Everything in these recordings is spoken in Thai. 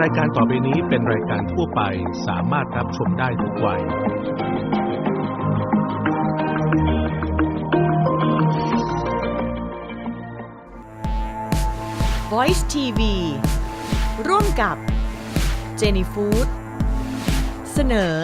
รายการต่อไปนี้เป็นรายการทั่วไปสามารถรับชมได้ทุกวัย Voice TV ร่วมกับเจนี่ฟู้ดเสนอ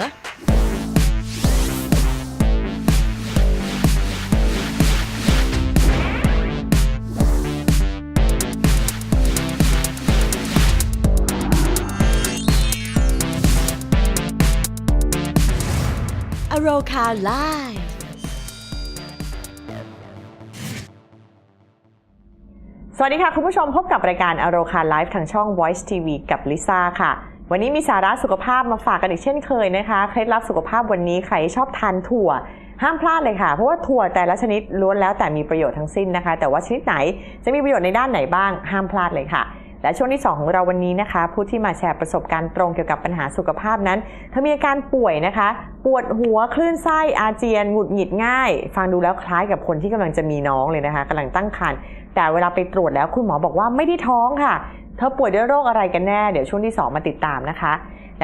โรคาไลสวัสดีค่ะ คุณผู้ชมพบกับรายการอโรคาไลฟ์ทางช่อง Voice TV กับลิซ่าค่ะ วันนี้มีสาระสุขภาพมาฝากกันอีกเช่นเคยนะคะ เคล็ดลับสุขภาพวันนี้ใครชอบทานถั่ว ห้ามพลาดเลยค่ะ เพราะว่าถั่วแต่ละชนิดล้วนแล้วแต่มีประโยชน์ทั้งสิ้นนะคะ แต่ว่าชนิดไหนจะมีประโยชน์ในด้านไหนบ้างห้ามพลาดเลยค่ะ และช่วงที่ 2 ของเราวันนี้นะคะ ผู้ที่มาแชร์ประสบการณ์ตรงเกี่ยวกับปัญหาสุขภาพนั้นเธอมีอาการป่วยนะคะ ปวดหัวคลื่นไส้อาเจียนหงุดหงิดง่าย ฟังดูแล้วคล้ายกับคนที่กำลังจะมีน้องเลยนะคะกำลังตั้งครรภ์แต่เวลาไปตรวจแล้วคุณหมอบอกว่าไม่ได้ท้องค่ะ เธอป่วยด้วยโรคอะไรกันแน่ เดี๋ยวช่วงที่ 2 มาติดตามนะคะ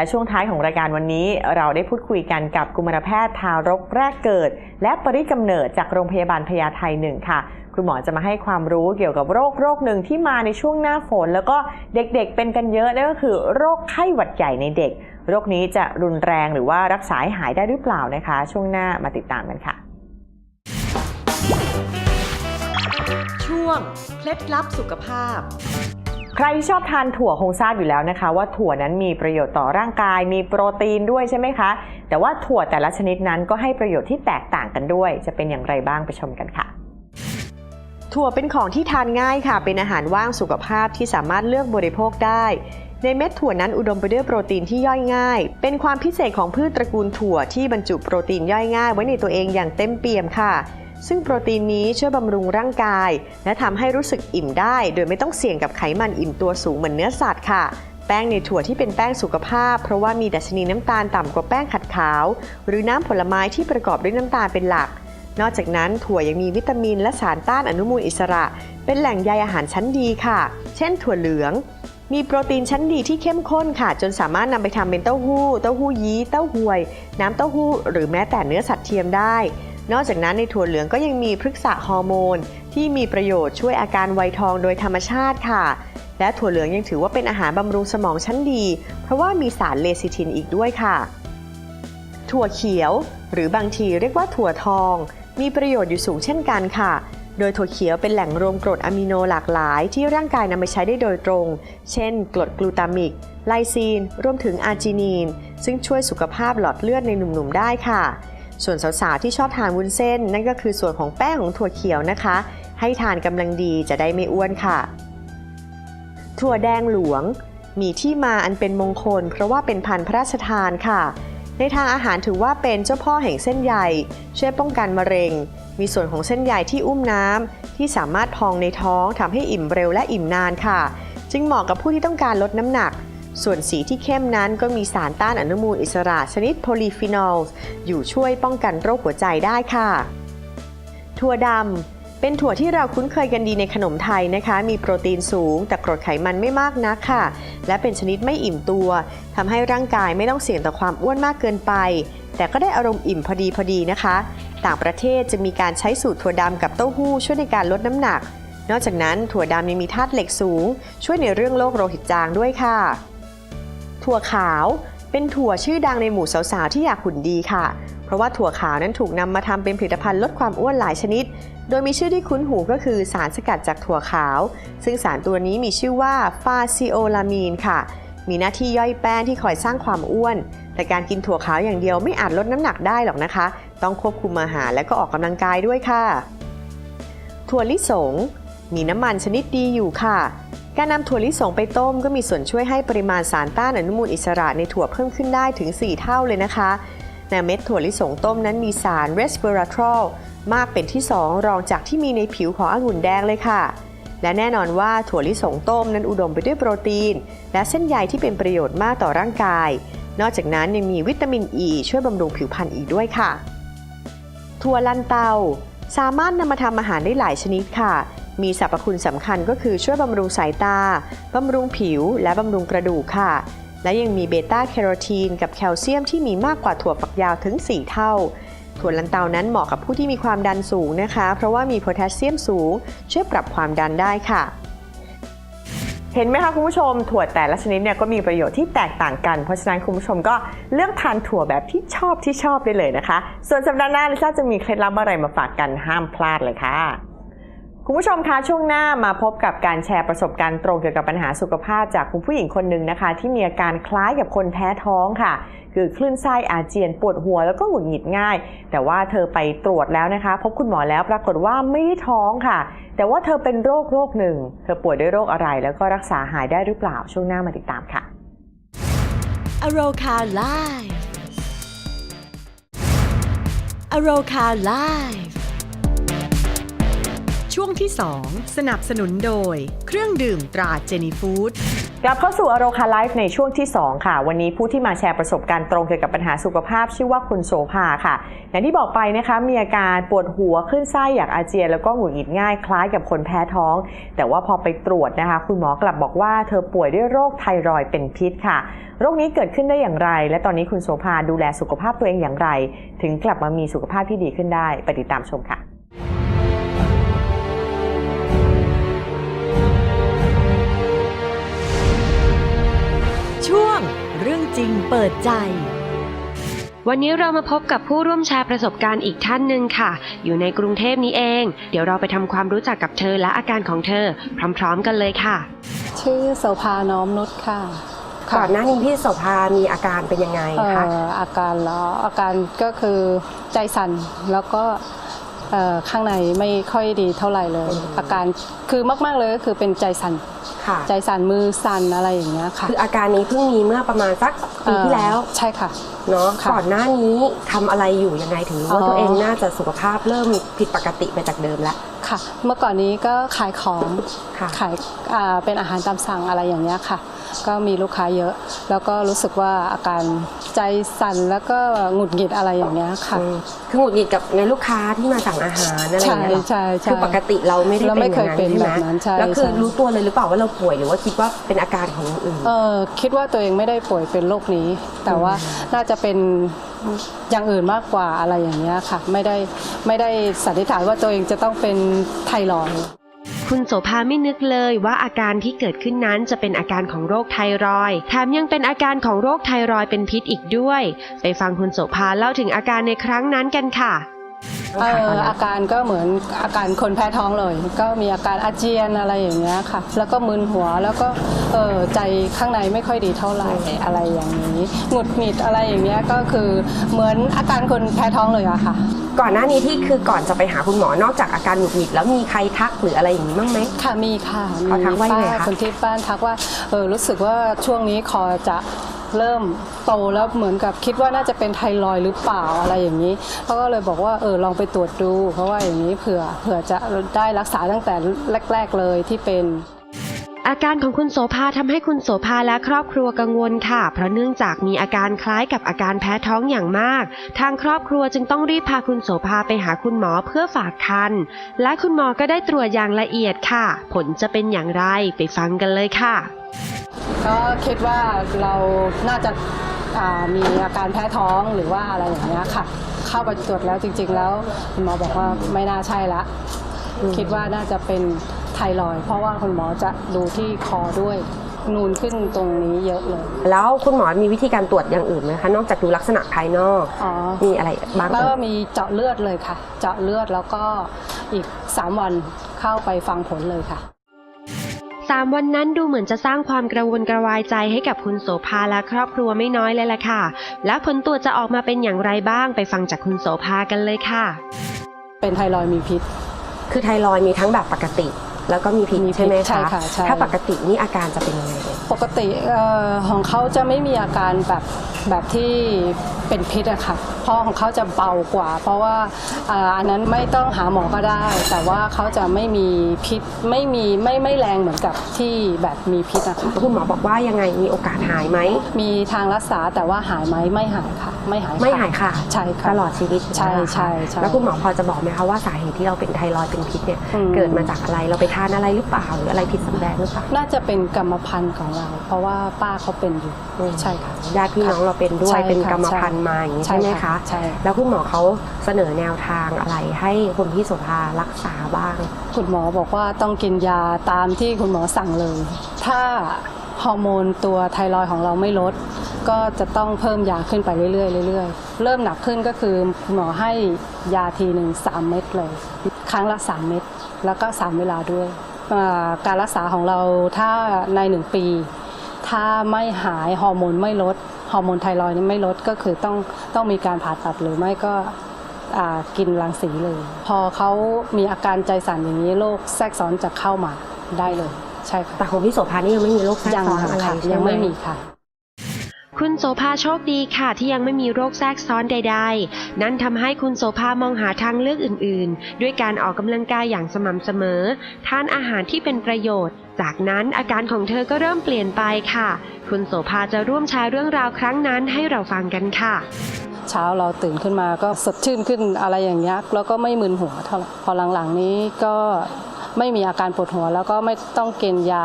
และช่วงท้ายของรายการวันนี้ เราได้พูดคุยกันกับกุมารแพทย์ทารกแรกเกิด และปริกำเนิดจากโรงพยาบาลพญาไทหนึ่งค่ะ คุณหมอจะมาให้ความรู้เกี่ยวกับโรคโรคหนึ่งที่มาในช่วงหน้าฝน แล้วก็เด็กๆเป็นกันเยอะนั่นก็คือ โรคไข้หวัดใหญ่ในเด็ก โรคนี้จะรุนแรงหรือว่ารักษาหายได้หรือเปล่านะคะ ช่วงหน้ามาติดตามกันค่ะช่วงเคล็ดลับสุขภาพ ใครที่ชอบทานถั่วคงทราบอยู่แล้วนะคะ ว่าถั่วนั้นมีประโยชน์ต่อร่างกาย มีโปรตีนด้วยใช่ไหมคะ แต่ว่าถั่วแต่ละชนิดนั้นก็ให้ประโยชน์ที่แตกต่างกันด้วย จะเป็นอย่างไรบ้างไปชมกันค่ะ ถั่วเป็นของที่ทานง่ายค่ะ เป็นอาหารว่างสุขภาพที่สามารถเลือกบริโภคได้ในเม็ดถั่วนั้นอุดมไปด้วยโปรตีนที่ย่อยง่าย เป็นความพิเศษของพืชตระกูลถั่วที่บรรจุโปรตีนย่อยง่ายไว้ในตัวเองอย่างเต็มเปี่ยมค่ะ ซึ่งโปรตีนนี้ช่วยบำรุงร่างกาย และทำให้รู้สึกอิ่มได้ โดยไม่ต้องเสี่ยงกับไขมันอิ่มตัวสูงเหมือนเนื้อสัตว์ค่ะ แป้งในถั่วที่เป็นแป้งสุขภาพ เพราะว่ามีดัชนีน้ำตาลต่ำกว่าแป้งขัดขาว หรือน้ำผลไม้ที่ประกอบด้วยน้ำตาลเป็นหลัก นอกจากนั้นถั่วยังมีวิตามินและสารต้านอนุมูลอิสระ เป็นแหล่งใยอาหารชั้นดีค่ะ เช่น ถั่วเหลืองมีโปรตีนชั้นดีที่เข้มข้นค่ะ จนสามารถนำไปทำเป็นเต้าหู้ เต้าหู้ยี้ เต้าหวย น้ำเต้าหู้ หรือแม้แต่เนื้อสัตว์เทียมได้ นอกจากนั้นในถั่วเหลืองก็ยังมีพฤกษะฮอร์โมน ที่มีประโยชน์ช่วยอาการไวทองโดยธรรมชาติค่ะ และถั่วเหลืองยังถือว่าเป็นอาหารบำรุงสมองชั้นดี เพราะว่ามีสารเลซิทินอีกด้วยค่ะ ถั่วเขียว หรือบางทีเรียกว่าถั่วทอง มีประโยชน์อยู่สูงเช่นกันค่ะโดยถั่วเขียวเป็นแหล่งรวมกรดอะมิโนหลากหลาย ที่ร่างกายนำไปใช้ได้โดยตรง เช่น กรดกลูตามิก ไลซีน รวมถึงอาร์จินีน ซึ่งช่วยสุขภาพหลอดเลือดในหนุ่มๆได้ค่ะ ส่วนสาวๆที่ชอบทานวุ้นเส้น นั่นก็คือส่วนของแป้งของถั่วเขียวนะคะ ให้ทานกำลังดีจะได้ไม่อ้วนค่ะ ถั่วแดงหลวง มีที่มาอันเป็นมงคล เพราะว่าเป็นพันธุ์พระราชทานค่ะ ในทางอาหารถือว่าเป็นเจ้าพ่อแห่งเส้นใยช่วยป้องกันมะเร็ง มีส่วนของเส้นใยที่อุ้มน้ำที่สามารถพองในท้องทำให้อิ่มเร็วและอิ่มนานค่ะ จึงเหมาะกับผู้ที่ต้องการลดน้ำหนัก ส่วนสีที่เข้มนั้นก็มีสารต้านอนุมูลอิสระชนิดโพลีฟีนอลอยู่ช่วยป้องกันโรคหัวใจได้ค่ะ ถั่วดำเป็นถั่วที่เราคุ้นเคยกันดีในขนมไทยนะคะ มีโปรตีนสูง แต่กรดไขมันไม่มากนักค่ะ และเป็นชนิดไม่อิ่มตัวทำให้ร่างกายไม่ต้องเสี่ยงต่อความอ้วนมากเกินไป แต่ก็ได้อารมณ์อิ่มพอดีพอดีนะคะ ต่างประเทศจะมีการใช้สูตรถั่วดำกับเต้าหู้ช่วยในการลดน้ำหนัก นอกจากนั้นถั่วดำยังมีธาตุเหล็กสูง ช่วยในเรื่องโรคโลหิตจางด้วยค่ะ ถั่วขาวเป็นถั่วชื่อดังในหมู่สาวๆที่อยากหุ่นดีค่ะ เพราะว่าถั่วขาวนั้นถูกนำมาทำเป็นผลิตภัณฑ์ลดความอ้วนหลายชนิด โดยมีชื่อที่คุ้นหูก็คือสารสกัดจากถั่วขาว ซึ่งสารตัวนี้มีชื่อว่าฟาซิโอลามีนค่ะ มีหน้าที่ย่อยแป้งที่คอยสร้างความอ้วน แต่การกินถั่วขาวอย่างเดียวไม่อาจลดน้ำหนักได้หรอกนะคะ ต้องควบคุมอาหารและก็ออกกำลังกายด้วยค่ะ ถั่วลิสงมีน้ำมันชนิดดีอยู่ค่ะ การนำถั่วลิสงไปต้มก็มีส่วนช่วยให้ปริมาณสารต้านอนุมูลอิสระในถั่วเพิ่มขึ้นได้ถึง 4 เท่าเลยนะคะในเม็ดถั่วลิสงต้มนั้นมีสาร resveratrol มากเป็นที่ 2 รองจากที่มีในผิวขององุ่นแดงเลยค่ะ และแน่นอนว่าถั่วลิสงต้มนั้นอุดมไปด้วยโปรตีน และเส้นใยที่เป็นประโยชน์มากต่อร่างกาย นอกจากนั้นยังมีวิตามินอ e ีช่วยบำรุงผิวพรรณอีกด้วยค่ะ ถั่วลันเตา สามารถนำมาทำอาหารได้หลายชนิดค่ะ มีสรรพคุณสำคัญก็คือช่วยบำรุงสายตา บำรุงผิว และบำรุงกระดูกค่ะ และยังมีเบต้าแคโรทีนกับแคลเซียมที่มีมากกว่าถั่วฝักยาวถึง 4 เท่า ถั่วลันเตานั้นเหมาะกับผู้ที่มีความดันสูงนะคะ เพราะว่ามีโพแทสเซียมสูง ช่วยปรับความดันได้ค่ะ เห็นไหมคะคุณผู้ชมถั่วแต่ละชนิดเนี่ยก็มีประโยชน์ที่แตกต่างกัน เพราะฉะนั้นคุณผู้ชมก็เลือกทานถั่วแบบที่ชอบที่ชอบได้เลยนะคะ ส่วนสัปดาห์หน้าลิซ่าจะมีเคล็ดลับอะไรมาฝากกันห้ามพลาดเลยค่ะ คุณผู้ชมคะช่วงหน้ามาพบกับการแชร์ประสบการณ์ตรงเกี่ยวกับปัญหาสุขภาพจากคุณผู้หญิงคนหนึ่งนะคะ ที่มีอาการคล้ายกับคนแพ้ท้องค่ะ คือคลื่นไส้อาเจียนปวดหัวแล้วก็หงุดหงิดง่าย แต่ว่าเธอไปตรวจแล้วนะคะ พบคุณหมอแล้วปรากฏว่าไม่ได้ท้องค่ะ แต่ว่าเธอเป็นโรคโรคหนึ่ง เธอป่วยด้วยโรคอะไร แล้วก็รักษาหายได้หรือเปล่าช่วงหน้ามาติดตามค่ะอโรคาไลฟ์อโรคาไลฟ์ ช่วงที่ 2 สนับสนุนโดย เครื่องดื่มตราเจนีฟู้ดกลับเข้าสู่อโรคาไลฟ์ในช่วงที่ 2 ค่ะ วันนี้ผู้ที่มาแชร์ประสบการณ์ตรงเกี่ยวกับปัญหาสุขภาพ ชื่อว่าคุณโสภาค่ะอย่างที่บอกไปนะคะมีอาการปวดหัวขึ้นไส้อยากอาเจียนแล้วก็หงุดหงิดง่ายคล้ายกับคนแพ้ท้อง แต่ว่าพอไปตรวจนะคะ คุณหมอกลับบอกว่าเธอป่วยด้วยโรคไทรอยด์เป็นพิษค่ะ โรคนี้เกิดขึ้นได้อย่างไร และตอนนี้คุณโสภาดูแลสุขภาพตัวเองอย่างไร ถึงกลับมามีสุขภาพที่ดีขึ้นได้ไปติดตามชมค่ะ รื่องจริงเปิดใจ วันนี้เรามาพบกับผู้ร่วมแชร์ประสบการณ์อีกท่านหนึ่งค่ะ อยู่ในกรุงเทพนี้เอง เดี๋ยวเราไปทำความรู้จักกับเธอและอาการของเธอ พร้อมๆกันเลยค่ะ ชื่อโสภาน้อมนุชค่ะก่อนหน้านี้พี่โสภามีอาการเป็นยังไงเอ่คะออาการเหรออาการก็คือใจสั่นแล้วก็เอ่อข้างในไม่ค่อยดีเท่าไหร่เลย อาการคือมาก ๆเลยก็คือเป็นใจสั่น ค่ะ ใจสั่นมือสั่นอะไรอย่างเงี้ยค่ะคืออาการนี้เพิ่งมีเมื่อประมาณสักปีที่แล้วเอ่อใช่ค่ะ เนาะค่ะก่อนหน้านี้ทำอะไรอยู่ยังไงถึงรู้ว่าอ๋อ ตัวเองน่าจะสุขภาพเริ่มผิดปกติไปจากเดิมแล้ว ค่ะ เมื่อก่อนนี้ก็ขายของค่ะ ขายอ่าเป็นอาหารตามสั่งอะไรอย่างเงี้ยค่ะ ก็มีลูกค้าเยอะ แล้วก็รู้สึกว่าอาการใจสั่นแล้วก็หงุดหงิดอะไรอย่างเงี้ยค่ะ อืมคือหงุดหงิดกับในลูกค้าที่มาสั่งอาหารอะไรอย่างเงี้ยเหรอใช่ใช่ใช่คือปกติเราไม่ได้เราไม่เคยเป็นอย่างเป็นแบบนั้นใช่แล้วคือใช่ รู้ตัวเลยหรือเปล่าว่าเราป่วยหรือว่าคิดว่าเป็นอาการของอย่างอื่น เออคิดว่าตัวเองไม่ได้ป่วยเป็นโรคนี้ แต่ว่าน่าจะเป็น อย่างอื่นมากกว่าอะไรอย่างเงี้ยค่ะ ไม่ได้ไม่ได้สันนิษฐานว่าตัวเองจะต้องเป็นไทรอยด์คุณโสภาไม่นึกเลยว่าอาการที่เกิดขึ้นนั้นจะเป็นอาการของโรคไทรอยแถมยังเป็นอาการของโรคไทรอยเป็นพิษอีกด้วย ไปฟังคุณโสภาเล่าถึงอาการในครั้งนั้นกันค่ะ เอออาการก็เหมือนอาการคนแพ้ท้องเลย ก็มีอาการอาเจียนอะไรอย่างเงี้ยค่ะ แล้วก็มึนหัวแล้วก็เออใจข้างในไม่ค่อยดีเท่าไหร่อะไรอย่างนี้หงุดหงิดอะไรอย่างเงี้ยก็คือเหมือนอาการคนแพ้ท้องเลยอะค่ะ ก่อนหน้านี้ที่คือก่อนจะไปหาคุณหมอนอกจากอาการหงุดหงิดแล้วมีใครทักหรืออะไรอย่างนี้บ้างไหมค่ะมีค่ะเขาทักว่ายังไงป้าคะคนที่บ้านทักว่าเออรู้สึกว่าช่วงนี้คอจะ เริ่มโตแล้วเหมือนกับคิดว่าน่าจะเป็นไทรอยหรือเปล่าอะไรอย่างนี้เขาก็เลยบอกว่าเออลองไปตรวจดู เพราะว่าอย่างนี้เผื่อเผื่อจะได้รักษาตั้งแต่แรก ๆเลยที่เป็นอาการของคุณโสภาทำให้คุณโสภาและครอบครัวกังวลค่ะ เพราะเนื่องจากมีอาการคล้ายกับอาการแพ้ท้องอย่างมาก ทางครอบครัวจึงต้องรีบพาคุณโสภาไปหาคุณหมอเพื่อฝากคันและคุณหมอก็ได้ตรวจอย่างละเอียดค่ะ ผลจะเป็นอย่างไรไปฟังกันเลยค่ะ ก็คิดว่าเราน่าจะอ่ามีอาการแพ้ท้องหรือว่าอะไรอย่างเงี้ยค่ะ เข้าไปตรวจแล้วจริง ๆ แล้วคุณหมอบอกว่าไม่น่าใช่ละ คิดว่าน่าจะเป็นไทรอยด์เพราะว่าคุณหมอจะดูที่คอด้วยนูนขึ้นตรงนี้เยอะเลย แล้วคุณหมอมีวิธีการตรวจอย่างอื่นไหมคะ นอกจากดูลักษณะภายนอกอ๋อมีอะไรบ้างแล้วเอ่ก็ยมีเจาะเลือดเลยค่ะ เจาะเลือดแล้วก็อีก 3 วันเข้าไปฟังผลเลยค่ะ สามวันนั้นดูเหมือนจะสร้างความกระวนกระวายใจให้กับคุณโสภาและครอบครัวไม่น้อยเลยล่ะค่ะ และผลตรวจจะออกมาเป็นอย่างไรบ้างไปฟังจากคุณโสภากันเลยค่ะ เป็นไทรอยมีพิษ คือไทรอยมีทั้งแบบปกติ แล้วก็มีพิษมีพิษใช่ไหมใช่คะค่ะใช่ ถ้าปกตินี่อาการจะเป็นยังไงปกติเอ่อของเขาจะไม่มีอาการแบบแบบที่เป็นพิษอะค่ะเพราะของเขาจะเบากว่า เพราะว่าอ่าอันนั้นไม่ต้องหาหมอก็ได้ แต่ว่าเขาจะไม่มีพิษไม่มีไม่ไม่แรงเหมือนกับที่แบบมีพิษอะค่ะคุณหมอบอกว่ายังไงมีโอกาสหายไหม มีทางรักษาแต่ว่าหายไหมไม่หายค่ะ ไม่หายไม่หายค่ะใช่ค่ะ ตลอดชีวิตใช่ไหมคะใช่ใช่แล้วคุณหมอพอจะบอกไหมคะว่าสาเหตุที่เราเป็นไทรอยด์เป็นพิษเนี่ยอืม เกิดมาจากอะไรเราไปทานอะไรหรือเปล่าหรืออะไรผิดสังแดงหรือเปล่าน่าจะเป็นกรรมพันธุ์ของเรา เพราะว่าป้าเขาเป็นอยู่อืมใช่ค่ะญาติพี่น้องเราเป็นด้วยใช่ค่ะเป็นกรรมพันธุ์มาอย่างนี้ใช่ใช่ไหมค่ะคะใช่แล้วคุณหมอเขาเสนอแนวทางอะไรให้คุณพี่โสภารักษาบ้าง คุณหมอบอกว่าต้องกินยาตามที่คุณหมอสั่งเลย ถ้าฮอร์โมนตัวไทรอยด์ของเราไม่ลด ก็จะต้องเพิ่มยาขึ้นไปเรื่อยๆเรื่อยๆ เริ่มหนักขึ้นก็คือคุณหมอให้ยาทีหนึ่ง3เม็ดเลย ครั้งละ 3 เม็ด แล้วก็3เวลาด้วยอ่าการรักษาของเราถ้าใน1ปี ถ้าไม่หายฮอร์โมนไม่ลดฮอร์โมนไทรอยด์นี่ไม่ลดก็คือต้องต้องมีการผ่าตัดหรือไม่ก็อ่ากินรังสีเลย พอเขามีอาการใจสั่นอย่างนี้โรคแทรกซ้อนจะเข้ามาได้เลย ใช่ค่ะแต่ของพี่โสภานี่ยังไม่มีโรคแทรกยังซ้อนอะไรค่ะใช่หยังไม่มีค่ะ คุณโสภาโชคดีค่ะที่ยังไม่มีโรคแทรกซ้อนใด ๆ นั่นทำให้คุณโสภามองหาทางเลือกอื่น ๆ ด้วยการออกกำลังกายอย่างสม่ำเสมอ ทานอาหารที่เป็นประโยชน์ จากนั้นอาการของเธอก็เริ่มเปลี่ยนไปค่ะ คุณโสภาจะร่วมแชร์เรื่องราวครั้งนั้นให้เราฟังกันค่ะเช้าเราตื่นขึ้นมาก็สดชื่นขึ้นอะไรอย่างเงี้ยแล้วก็ไม่มึนหัวเท่าพอหลังๆนี้ก็ไม่มีอาการปวดหัว แล้วก็ไม่ต้องกินยา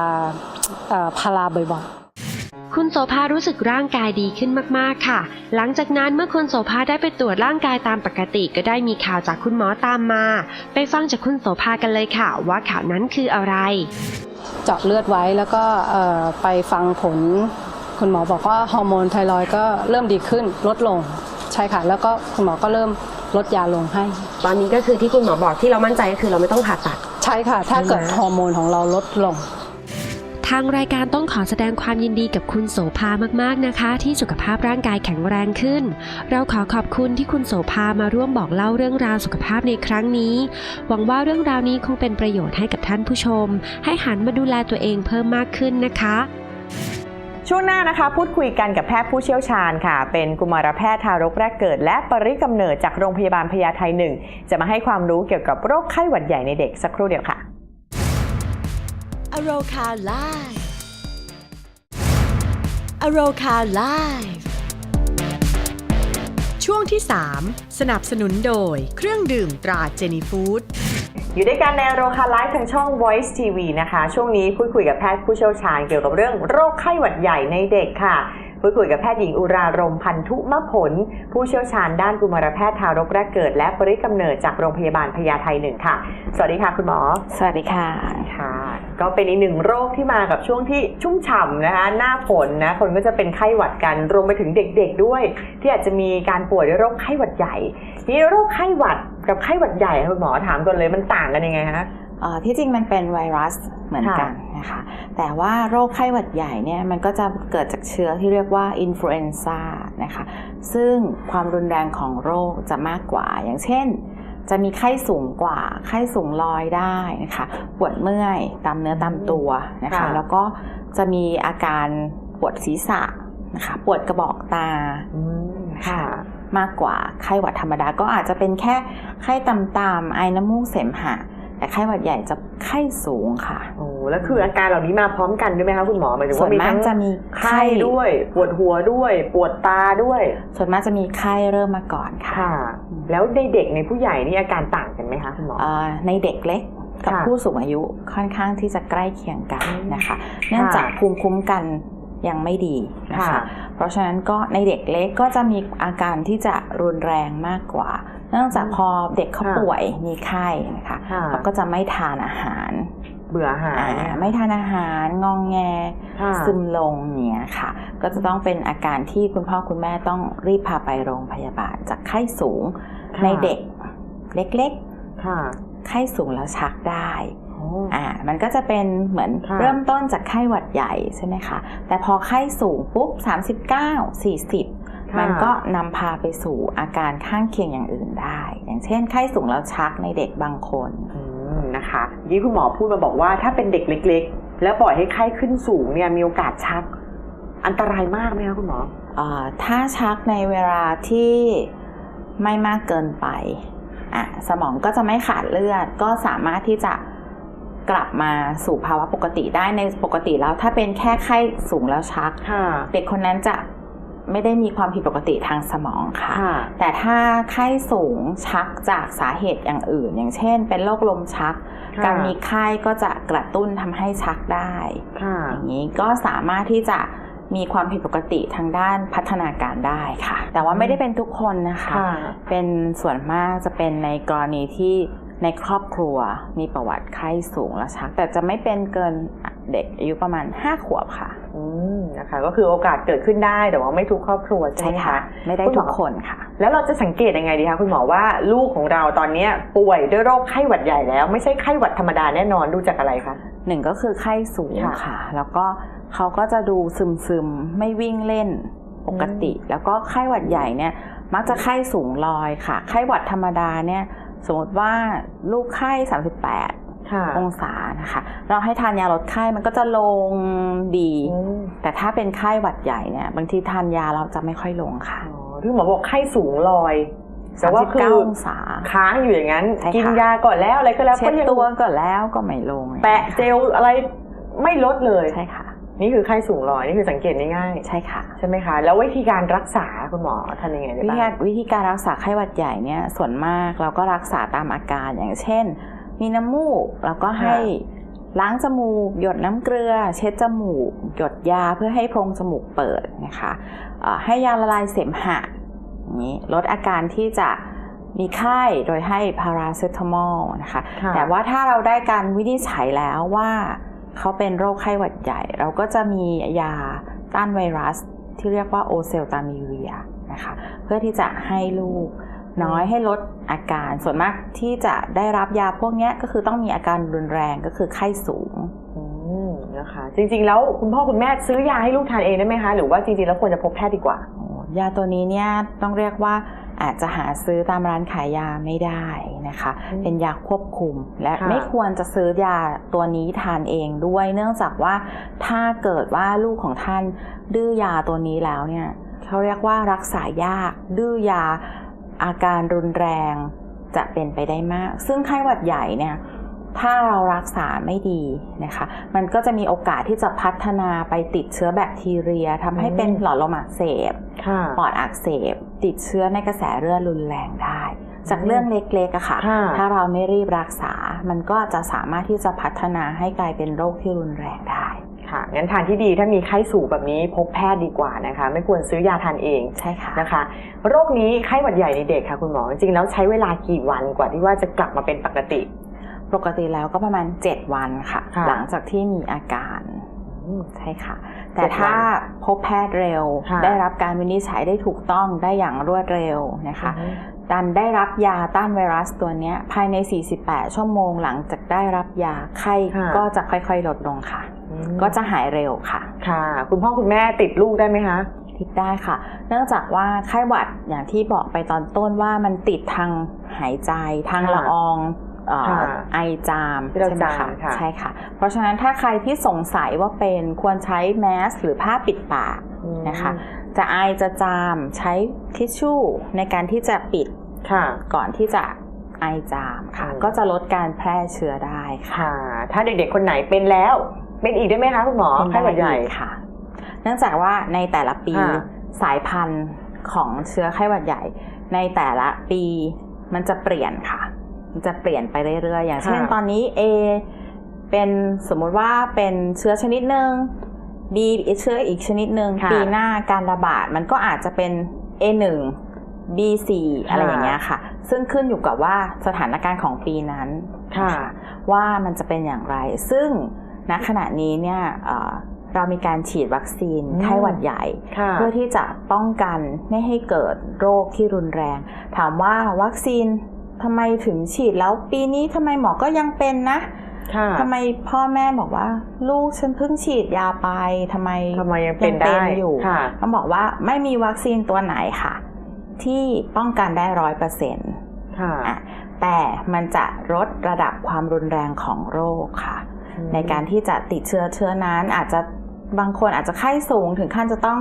พาราบ่อยๆ คุณโสภารู้สึกร่างกายดีขึ้นมากๆค่ะ หลังจากนั้นเมื่อคุณโสภาได้ไปตรวจร่างกายตามปกติก็ได้มีข่าวจากคุณหมอตามมา ไปฟังจากคุณโสภากันเลยค่ะ ว่าข่าวนั้นคืออะไร เจาะเลือดไว้แล้วก็เอ่อไปฟังผล คุณหมอบอกว่าฮอร์โมนไทรอยด์ก็เริ่มดีขึ้นลดลงใช่ค่ะ แล้วก็คุณหมอก็เริ่มลดยาลงให้ ตอนนี้ก็คือที่คุณหมอบอกที่เรามั่นใจก็คือเราไม่ต้องผ่าตัด ใช่ค่ะ ถ้าเกิดใช่ไหมฮอร์โมนของเราลดลง ทางรายการต้องขอแสดงความยินดีกับคุณโสภามากๆนะคะ ที่สุขภาพร่างกายแข็งแรงขึ้น เราขอขอบคุณที่คุณโสภามาร่วมบอกเล่าเรื่องราวสุขภาพในครั้งนี้ หวังว่าเรื่องราวนี้คงเป็นประโยชน์ให้กับท่านผู้ชม ให้หันมาดูแลตัวเองเพิ่มมากขึ้นนะคะช่วงหน้านะคะพูดคุยกันกับแพทย์ผู้เชี่ยวชาญค่ะ เป็นกุมารแพทย์ทารกแรกเกิด และปริกำเนิดจากโรงพยาบาลพญาไทหนึ่งจะมาให้ความรู้เกี่ยวกับโรคไข้หวัดใหญ่ในเด็กสักครู่เดียวค่ะ อโรคาไลฟ์อโรคาไลฟ์ช่วงที่ 3 สนับสนุนโดยเครื่องดื่มตราเจนีฟู้ดอยู่ด้วยกันในโรคาไลฟ์ทางช่อง Voice TV นะคะ ช่วงนี้พูดคุยกับแพทย์ผู้เชี่ยวชาญเกี่ยวกับเรื่องโรคไข้หวัดใหญ่ในเด็กค่ะ พูดคุยกับแพทย์หญิงอุรารมพันธุมผล ผู้เชี่ยวชาญด้านกุมารแพทย์ทารกแรกเกิด และปริกำเนิดจากโรงพยาบาลพญาไทหนึ่งค่ะ สวัสดีค่ะคุณหมอ สวัสดีค่ะค่ะ ก็เป็นอีกหนึ่งโรคที่มากับช่วงที่ชุ่มฉ่ำนะคะหน้าฝนนะคนก็จะเป็นไข้หวัดกันรวมไปถึงเด็กๆด้วย ที่อาจจะมีการป่วยด้วยโรคไข้หวัดใหญ่ทีนี้โรคไข้หวัดกับไข้หวัดใหญ่คุณหมอถามก่อนเลยมันต่างกันยังไงคะเอ่อ ที่จริงมันเป็นไวรัสเหมือนกันค่ะนะคะแต่ว่าโรคไข้หวัดใหญ่เนี่ยมันก็จะเกิดจากเชื้อที่เรียกว่าอินฟลูเอนซ่านะคะซึ่งความรุนแรงของโรคจะมากกว่า อย่างเช่น จะมีไข้สูงกว่า ไข้สูงลอยได้นะคะปวดเมื่อยตามเนื้อตามตัวนะคะค่ะแล้วก็จะมีอาการปวดศีรษะนะคะปวดกระบอกตาอืมค่ะมากกว่าไข้หวัดธรรมดาก็อาจจะเป็นแค่ไข้ต่ำๆไอน้ำมูกเสมหะ แต่ไข้หวัดใหญ่จะไข้สูงค่ะโอ้แล้วคืออาการเหล่านี้มาพร้อมกันด้วยไหมคะคุณหมอหมายถึงส่วว่านมีมากทั้งจะมีไข้ด้วย ปวดหัวด้วย ปวดตาด้วย ส่วนมากจะมีไข้เริ่มมาก่อนค่ะค่ะแล้วในเด็กในผู้ใหญ่นี่อาการต่างกันไหมคะคุณหมอเอ่อในเด็กเล็กกับค่ะผู้สูงอายุค่อนข้างที่จะใกล้เคียงกันอืมนะคะ เนื่องจากภูมิคุ้มกันยังไม่ดีนะคะค่ะเพราะฉะนั้นก็ในเด็กเล็กก็จะมีอาการที่จะรุนแรงมากกว่าเนื่องจากพอเด็กเขาค่ะป่วยมีไข้นะคะค่ะเขาก็จะไม่ทานอาหารเบื่ออาหารอ่าเนี่ยไม่ทานอาหาร งองแงค่ะซึมลงอย่างเนี้ยค่ะ ก็จะต้องเป็นอาการที่คุณพ่อคุณแม่ต้องรีบพาไปโรงพยาบาล จากไข้สูงค่ะในเด็กเล็กค่ะๆไข้สูงแล้วชักได้โอ้อ่ามันก็จะเป็นเหมือนค่ะเริ่มต้นจากไข้หวัดใหญ่ใช่ไหมคะ แต่พอไข้สูงปุ๊บ 39 40ค่ะ มันก็นำพาไปสู่อาการข้างเคียงอย่างอื่นได้ อย่างเช่นไข้สูงแล้วชักในเด็กบางคนอืมนะคะคะยี่คุณหมอพูดมาบอกว่าถ้าเป็นเด็กเล็ก ๆ แล้วปล่อยให้ไข้ขึ้นสูงเนี่ยมีโอกาสชัก อันตรายมากไหมคะคุณหมอเอ่อถ้าชักในเวลาที่ไม่มากเกินไปอะสมองก็จะไม่ขาดเลือดก็สามารถที่จะกลับมาสู่ภาวะปกติได้ในปกติแล้วถ้าเป็นแค่ไข้สูงแล้วชักค่ะเด็กคนนั้นจะ ไม่ได้มีความผิดปกติทางสมองค่ะค่ะ แต่ถ้าไข้สูงชักจากสาเหตุอย่างอื่น อย่างเช่น เป็นโรคลมชักค่ะการมีไข้ก็จะกระตุ้นทำให้ชักได้ค่ะอย่างนี้ก็สามารถที่จะมีความผิดปกติทางด้านพัฒนาการได้ค่ะ แต่ว่าไม่ได้เป็นทุกคนนะคะค่ะเป็นส่วนมากจะเป็นในกรณีที่ในครอบครัวมีประวัติไข้สูงและชัก แต่จะไม่เป็นเกินเด็กอายุประมาณ 5 ขวบค่ะ อืมนะคะ ก็คือโอกาสเกิดขึ้นได้แต่ว่าไม่ทุกครอบครัวใช่ใช่ไหมค่ะคะไม่ได้คุณหมอทุกคนค่ะ แล้วเราจะสังเกตยังไงดีคะคุณหมอว่าลูกของเราตอนเนี้ยป่วยด้วยโรคไข้หวัดใหญ่แล้ว ไม่ใช่ไข้หวัดธรรมดาแน่นอนดูจากอะไรคะหนึ่งก็คือไข้สูงค่ะค่ะแล้วก็เขาก็จะดูซึมซึมๆไม่วิ่งเล่นปกติ แล้วก็ไข้หวัดใหญ่เนี่ย มักจะไข้สูงลอยค่ะ ไข้หวัดธรรมดาเนี่ย สมมติว่าลูกไข้ 38ค่ะ องศานะคะ เราให้ทานยาลดไข้มันก็จะลงดีอืมแต่ถ้าเป็นไข้หวัดใหญ่เนี่ย บางทีทานยาเราจะไม่ค่อยลงค่ะอ๋อที่หมอบอกไข้สูงลอยแต่ว่าคือ39องศาค้างอยู่อย่างนั้นใช่ค่ะกินยาก่อนแล้วอะไรก็แล้วเช็ก็ดยังตัวก่อนแล้วก็ไม่ลง แปะเจลอะไรไม่ลดเลยใช่ค่ะ นี่คือไข้สูงลอยนี่คือสังเกตง่ายใช่ค่ะๆใช่ไหมคะแล้ววิธีการรักษาคุณหมอทำยังไงได้วิธีบ้าการงวิธีการรักษาไข้หวัดใหญ่เนี่ยส่วนมากเราก็รักษาตามอาการอย่างเช่น มีน้ำมูกเราก็ให้ล้างจมูก หยดน้ำเกลือ เช็ดจมูก หยดยาเพื่อให้โพรงจมูกเปิดนะคะเอ่อให้ยาละลายเสมหะอย่างนี้ลดอาการที่จะมีไข้โดยให้พาราเซตามอลนะคะค่ะแต่ว่าถ้าเราได้การวินิจฉัยแล้วว่าเขาเป็นโรคไข้หวัดใหญ่ เราก็จะมียาต้านไวรัสที่เรียกว่าโอเซลตามีเวียนะคะ เพื่อที่จะให้ลูก น้อยให้ลดอาการส่วนมากที่จะได้รับยาพวกเนี้ยก็คือต้องมีอาการรุนแรงก็คือไข้สูงอืมนะคะจริงๆแล้วคุณพ่อคุณแม่ซื้อยาให้ลูกทานเองได้ไหมคะ หรือว่าจริงๆแล้วควรจะพบแพทย์ดีกว่ายาตัวนี้เนี่ยต้องเรียกว่าอาจจะหาซื้อตามร้านขายยาไม่ได้นะคะอืมเป็นยาควบคุม และค่ะไม่ควรจะซื้อยาตัวนี้ทานเองด้วย เนื่องจากว่าถ้าเกิดว่าลูกของท่านดื้อยาตัวนี้แล้วเนี่ยเขาเรียกว่ารักษายากดื้อยา อาการรุนแรงจะเป็นไปได้มาก ซึ่งไข้หวัดใหญ่เนี่ยถ้าเรารักษาไม่ดีนะคะ มันก็จะมีโอกาสที่จะพัฒนาไปติดเชื้อแบคทีเรียทำให้เป็นอืมหลอดลมอักเสบค่ะปอดอักเสบ ติดเชื้อในกระแสเลือดรุนแรงได้ จากเรื่องเล็กๆอะค่ะค่ะ ถ้าเราไม่รีบรักษา มันก็จะสามารถที่จะพัฒนาให้กลายเป็นโรคที่รุนแรงได้ ค่ะ งั้นทางที่ดีถ้ามีไข้สูงแบบนี้พบแพทย์ดีกว่านะคะ ไม่ควรซื้อยาทานเองใช่ค่ะนะคะ โรคนี้ไข้หวัดใหญ่ในเด็กค่ะคุณหมอ จริงๆแล้วใช้เวลากี่วันกว่าที่ว่าจะกลับมาเป็นปกติ ปกติแล้วก็ประมาณ 7 วันค่ะค่ะหลังจากที่มีอาการใช่ค่ะ แต่เจ็ดวันถ้าพบแพทย์เร็วค่ะได้รับการวินิจฉัยได้ถูกต้องได้อย่างรวดเร็วนะคะดันได้รับยาต้านไวรัสตัวเนี้ยภายใน 48 ชั่วโมงหลังจากได้รับยาไข้ค่ะก็จะค่อยๆ ลดลงค่ะอืม ก็จะหายเร็วค่ะ ค่ะ คุณพ่อคุณแม่ติดลูกได้ไหมคะติดได้ค่ะ เนื่องจากว่าไข้หวัดอย่างที่บอกไปตอนต้นว่ามันติดทางหายใจทางค่ะละอองเอ่อค่ะไอจามที่เราใช่ไหมจามค่ะใช่ค่ะ เพราะฉะนั้นถ้าใครที่สงสัยว่าเป็นควรใช้แมสหรือผ้าปิดปากอืมนะคะจะไอจะจามใช้ทิชชู่ในการที่จะปิดค่ะก่อนที่จะไอจามค่ะอืมก็จะลดการแพร่เชื้อได้ค่ะค่ะถ้าเด็กๆคนไหนเป็นแล้ว เป็นอีกได้ไหมคะคุณหมอเป็นไข้หวัดใหญ่อีกค่ะ เนื่องจากว่าในแต่ละปีค่ะสายพันธุ์ของเชื้อไข้หวัดใหญ่ ในแต่ละปีมันจะเปลี่ยนค่ะ มันจะเปลี่ยนไปเรื่อยๆ อย่างเช่นค่ะตอนนี้ A เป็นสมมุติว่าเป็นเชื้อชนิดหนึ่ง B เชื้ออีกชนิดหนึ่งค่ะปีหน้าการระบาดมันก็อาจจะเป็น A1 B4 อะไรอย่างเงี้ยค่ะ ซึ่งขึ้นอยู่กับว่าสถานการณ์ของปีนั้นค่ะนว่ามันจะเป็นอย่างไร ซึ่ง ณขณะนี้เนี่ยเอ่อเรามีการฉีดวัคซีนอืมไข้หวัดใหญ่ค่ะเพื่อที่จะป้องกันไม่ให้เกิดโรคที่รุนแรง ถามว่าวัคซีนทำไมถึงฉีดแล้วปีนี้ทำไมหมอก็ยังเป็นนะค่ะทำไมพ่อแม่บอกว่า ลูกฉันเพิ่งฉีดยาไปทำไมทำไมยังเป็นได้อยู่ค่ะต้องบอกว่าไม่มีวัคซีนตัวไหนค่ะ ที่ป้องกันได้ร้อยเปอร์เซ็นต์ค่ะอะแต่มันจะลดระดับความรุนแรงของโรคค่ะ ในการที่จะติดเชื้อเชื้อนั้น อาจจะบางคนอาจจะไข้สูงถึงขั้นจะต้อง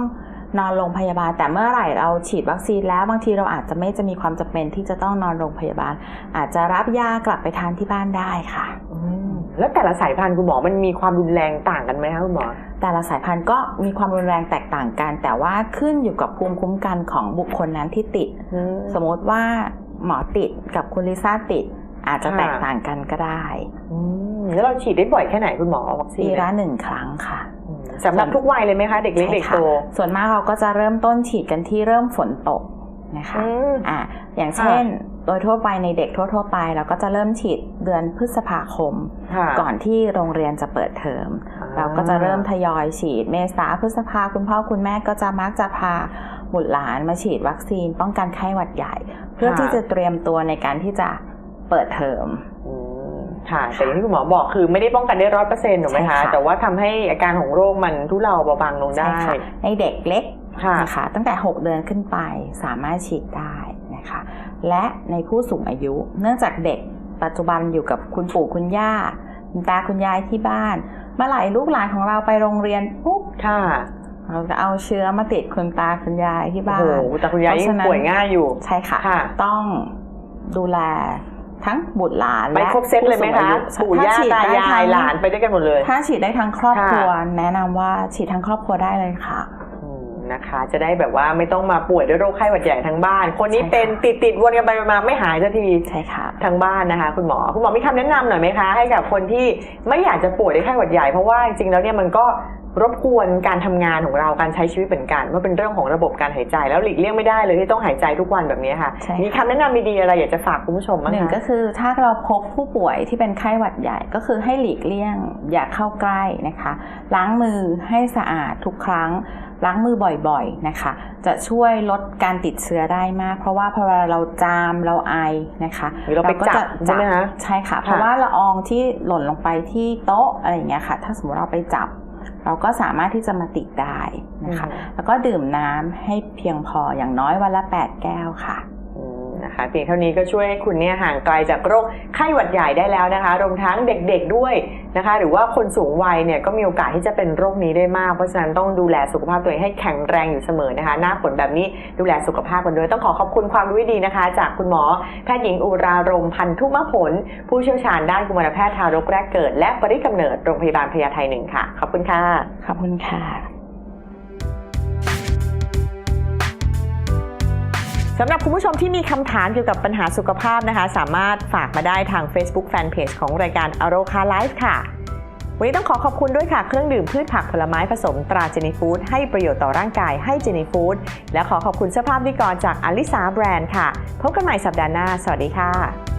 นอนโรงพยาบาล แต่เมื่อไหร่เราฉีดวัคซีนแล้วบางทีเราอาจจะไม่จะมีความจำเป็นที่จะต้องนอนโรงพยาบาล อาจจะรับยากลับไปทานที่บ้านได้ค่ะอืมแล้วแต่ละสายพันธุ์คุณหมอมันมีความรุนแรงต่างกันไหมคะคุณหมอ แต่ละสายพันธุ์ก็มีความรุนแรงแตกต่างกัน แต่ว่าขึ้นอยู่กับภูมิคุ้มกันของบุคคลนั้นที่ติด สมมติว่าหมอติดกับคุณลิซ่าติด อาจจะค่ะแตกต่างกันก็ได้อืม แล้วเราฉีดได้บ่อยแค่ไหนคุณหมอวัคซีนปีเนี่ยละหนึ่งครั้งค่ะอืมสำหรับทุกวัยเลยไหมคะเด็กเล็กเด็กใช่ค่ะโตส่วนมากเราก็จะเริ่มต้นฉีดกันที่เริ่มฝนตกนะคะอืมอ่าอย่างเช่นโดยทั่วไปในเด็กทั่ว ๆ ไปเราก็จะเริ่มฉีดเดือนพฤษภาคมค่ะก่อนที่โรงเรียนจะเปิดเทอมอ่าเราก็จะเริ่มทยอยฉีดเมษาพฤษภาคุณพ่อคุณแม่ก็จะมักจะพาบุตรหลานมาฉีดวัคซีนป้องกันไข้หวัดใหญ่ เพื่อที่จะเตรียมตัวในการที่จะเปิดเทอมอืม ค่ะ แต่อย่างที่คุณหมอบอกคือไม่ได้ป้องกันได้ร้อยเปอร์เซ็นต์ถูกไหมใช่คะค่ะแต่ว่าทำให้อาการของโรคมันทุเลาเบาบางลงได้ใช่ค่ะในเด็กเล็กค่ะนะคะตั้งแต่ 6 เดือนขึ้นไปสามารถฉีดได้นะคะ และในผู้สูงอายุ เนื่องจากเด็กปัจจุบันอยู่กับคุณปู่คุณย่าคุณตาคุณยายที่บ้าน เมื่อไหร่ลูกหลานของเราไปโรงเรียนปุ๊บค่ะเราจะเอาเชื้อมาติดคุณตาคุณยายที่โอ้บ้าโหนแต่คุณยายยิ่งป่วยง่ายอยู่ ใช่ค่ะค่ะต้องดูแล ทั้งบุตรหลานไปและครบเซตเลยไหมคะผู้สูงอายุปู่ย่าถ้ฉีดตาได้ยาทั้ยงหลานไปด้วยกันหมดเลย ถ้าฉีดได้ทั้งครอบครัวค่ะแนะนำว่าฉีดทั้งครอบครัวได้เลยค่ะ อืมนะคะ จะได้แบบว่าไม่ต้องมาป่วยด้วยโรคไข้หวัดใหญ่ทั้งบ้าน คนนี้ใช่ค่ะ เป็นติดติดๆวนกันไปมาไม่หายสักทีใช่ค่ะ ทางบ้านนะคะ คุณหมอคุณหมอมีคำแนะนำหน่อยไหมคะให้กับคนที่ไม่อยากจะป่วยด้วยไข้หวัดใหญ่เพราะว่าจริงๆแล้วเนี่ยมันก็ รบกวนการทำงานของเราการใช้ชีวิตเหมือนกันว่าเป็นเรื่องของระบบการหายใจ แล้วหลีกเลี่ยงไม่ได้เลยที่ต้องหายใจทุกวันแบบนี้ค่ะใช่ค่ะมีคำแนะนำดีๆอะไรอยากจะฝากคุณผู้ชมบ้างหนึ่งคะก็คือถ้าเราพบผู้ป่วยที่เป็นไข้หวัดใหญ่ก็คือให้หลีกเลี่ยง อย่าเข้าใกล้นะคะ ล้างมือให้สะอาดทุกครั้งล้างมือบ่อยๆนะคะ จะช่วยลดการติดเชื้อได้มาก เพราะว่าพอเวลาเราจามเราไอนะคะหรือเราไปก็จับใช่ไหมคะใช่ค่ะ เพราะว่าละอองที่หล่นลงไปที่โต๊ะอะไรอย่างเงี้ยค่ะ ถ้าสมมติเราไปจับ เราก็สามารถที่จะมาติดได้นะคะอืมแล้วก็ดื่มน้ำให้เพียงพออย่างน้อยวันละ 8 แก้วค่ะอืม นะคะเพียงเท่านี้ก็ช่วยให้คุณเนี่ยห่างไกลจากโรคไข้หวัดใหญ่ได้แล้วนะคะรวมทั้งเด็กๆด้วยนะคะ หรือว่าคนสูงวัยเนี่ยก็มีโอกาสที่จะเป็นโรคนี้ได้มาก เพราะฉะนั้นต้องดูแลสุขภาพตัวเองให้แข็งแรงอยู่เสมอนะคะ หน้าฝนแบบนี้ดูแลสุขภาพกันด้วยต้องขอขอบคุณความรู้ดีนะคะ จากคุณหมอแพทย์หญิงอุรารมพันธุมผล ผู้เชี่ยวชาญด้านกุมารแพทย์ทารกแรกเกิด และปริกำเนิดโรงพยาบาลพญาไทหนึ่งค่ะขอบคุณค่ะขอบคุณค่ะ สำหรับคุณผู้ชมที่มีคำถามเกี่ยวกับปัญหาสุขภาพนะคะ สามารถฝากมาได้ทาง Facebook Fanpage ของรายการอโรคาไลฟ์ค่ะ วันนี้ต้องขอขอบคุณด้วยค่ะ เครื่องดื่มพืชผักผลไม้ผสมตราเจนีฟู้ดให้ประโยชน์ต่อร่างกายให้เจนีฟู้ดและขอขอบคุณเสื้อผ้าพิกรจากอลิสาแบรนด์ค่ะ พบกันใหม่สัปดาห์หน้า สวัสดีค่ะ